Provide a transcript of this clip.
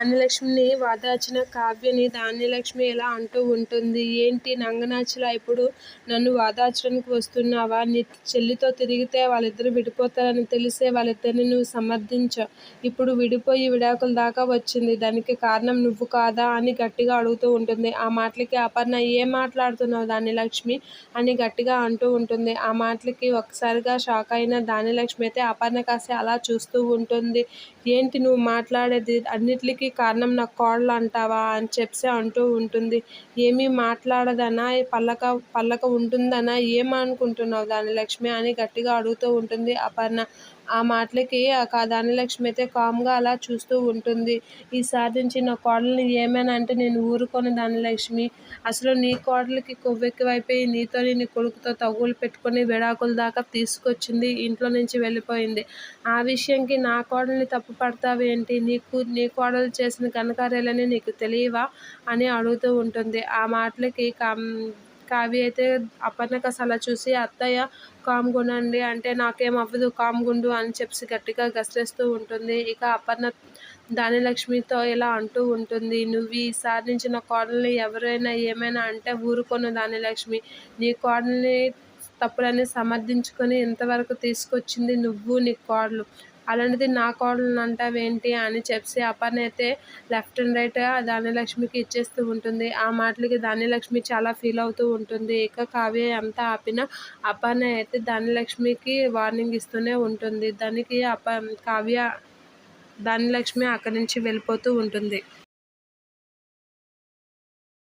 ధాన్యలక్ష్మిని వాదాచిన కావ్యని ధాన్యలక్ష్మి ఇలా అంటూ ఉంటుంది. ఏంటి నంగనాచిలా ఇప్పుడు నన్ను వాదార్చడానికి వస్తున్నావా? నీ చెల్లితో తిరిగితే వాళ్ళిద్దరూ విడిపోతారని తెలిసే వాళ్ళిద్దరిని నువ్వు సమర్ధించావ్. ఇప్పుడు విడిపోయి విడాకుల దాకా వచ్చింది. దానికి కారణం నువ్వు కాదా? అని గట్టిగా అడుగుతూ ఉంటుంది. ఆ మాటలకి అపర్ణ ఏం మాట్లాడుతున్నావు ధాన్యలక్ష్మి? అని గట్టిగా అంటూ ఉంటుంది. ఆ మాటలకి ఒకసారిగా షాక్ అయిన ధాన్యలక్ష్మి అయితే అపర్ణ కాసే అలా చూస్తూ ఉంటుంది. ఏంటి నువ్వు మాట్లాడేది? అన్నిటికీ కారణం నా కోడలు అంటావా? అని చెప్పి అంటూ ఉంటుంది. ఏమీ మాట్లాడదనా? పల్లక పల్లక ఉంటుందనా? ఏమనుకుంటున్నావు దాని లక్ష్మి అని గట్టిగా అడుగుతూ ఉంటుంది అపర్ణ. ఆ మాటలకి ధాన్యలక్ష్మి అయితే కామ్గా అలా చూస్తూ ఉంటుంది. ఈసారి నుంచి నా కోడల్ని ఏమైనా అంటే నేను ఊరుకొని ధాన్యలక్ష్మి. అసలు నీ కోడలికి కొవ్వెక్కువైపోయి నీతోని నీ కొడుకుతో తగులు పెట్టుకుని విడాకుల దాకా తీసుకొచ్చింది. ఇంట్లో నుంచి వెళ్ళిపోయింది. ఆ విషయంకి నా కోడల్ని తప్పుపడతావేంటి? నీకు నీ కోడలు చేసిన కనకార్యాలని నీకు తెలియవా? అని అడుగుతూ ఉంటుంది. ఆ మాటలకి కావ్య అయితే అపర్ణకేసి అలా చూసి అత్తయ్య కామ్ గుండండి అంటే నాకేం అవ్వదు కామ్ గుండు అని చెప్పి గట్టిగా గసిరేస్తూ ఉంటుంది. ఇక అపర్ణ ధాన్యలక్ష్మితో ఇలా అంటూ ఉంటుంది. నువ్వు ఈసారి నుంచి నా కోడల్ని ఎవరైనా ఏమైనా అంటే ఊరుకొను ధాన్యలక్ష్మి. నీ కోడల్ని తప్పులని సమర్థించుకొని ఇంతవరకు తీసుకొచ్చింది నువ్వు నీ కోడలు. అలాంటిది నా కోడలు అంటావేంటి? అని చెప్పి అపర్ణ అయితే లెఫ్ట్ అండ్ రైట్ ధాన్యలక్ష్మికి ఇచ్చేస్తూ ఉంటుంది. ఆ మాటలకి ధాన్యలక్ష్మి చాలా ఫీల్ అవుతూ ఉంటుంది. ఇక కావ్య ఎంత ఆపినా అపర్ణ అయితే ధాన్యలక్ష్మికి వార్నింగ్ ఇస్తూనే ఉంటుంది. దానికి అప కావ్య ధాన్యలక్ష్మి అక్కడి నుంచి వెళ్ళిపోతూ ఉంటుంది.